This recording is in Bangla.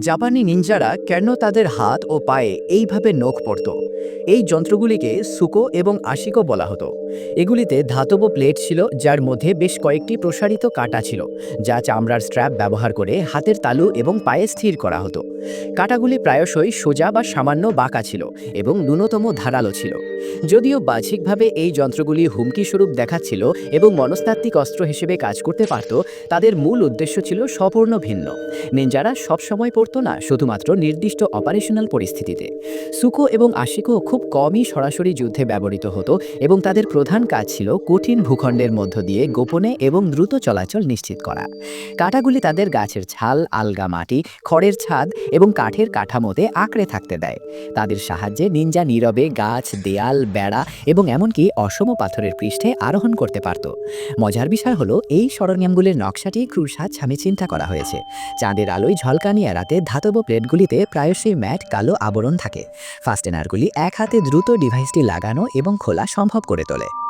জাপানি নিনজারা কেন তাদের হাত ও পায়ে এইভাবে নখ পড়ত? এই যন্ত্রগুলিকে সুকো এবং আশিকো বলা হতো। এগুলিতে ধাতব প্লেট ছিল, যার মধ্যে বেশ কয়েকটি প্রসারিত কাঁটা ছিল, যা চামড়ার স্ট্র্যাপ ব্যবহার করে হাতের তালু এবং পায়ে স্থির করা হতো। কাঁটাগুলি প্রায়শই সোজা বা সামান্য বাঁকা ছিল এবং ন্যূনতম ধারালো ছিল। যদিও বাহ্যিকভাবে এই যন্ত্রগুলি হুমকি স্বরূপ দেখাচ্ছিল এবং মনস্তাত্ত্বিক অস্ত্র হিসেবে কাজ করতে পারত, তাদের মূল উদ্দেশ্য ছিল সম্পূর্ণ ভিন্ন। নিনজারা সবসময় পড়তো না, শুধুমাত্র নির্দিষ্ট অপারেশনাল পরিস্থিতিতে। সুকো এবং আশিকো খুব কমই সরাসরি যুদ্ধে ব্যবহৃত হতো এবং তাদের প্রধান কাজ ছিল কঠিন ভূখণ্ডের মধ্য দিয়ে গোপনে এবং দ্রুত চলাচল নিশ্চিত করা। কাঁটাগুলি তাদের গাছের ছাল, আলগা মাটি, খড়ের ছাদ এবং কাঠের কাঠামোতে আঁকড়ে থাকতে দেয়। তাদের সাহায্যে নিনজা নীরবে গাছ, দেয়াল বেড়া এবং এমনকি অসম পাথরের পৃষ্ঠে আরোহণ করতে পারত। মজার বিষয় হলো, এই সরঞ্জামগুলির নকশাটি ক্রুশাদ ছামে চিন্তা করা হয়েছে। চাঁদের আলোয় ঝলকানি এড়াতে ধাতব প্লেটগুলিতে প্রায়শই ম্যাট, কালো আবরণ থাকে। ফাস্টেনারগুলি এক হাতে দ্রুত ডিভাইসটি লাগানো এবং খোলা সম্ভব করে তোলে।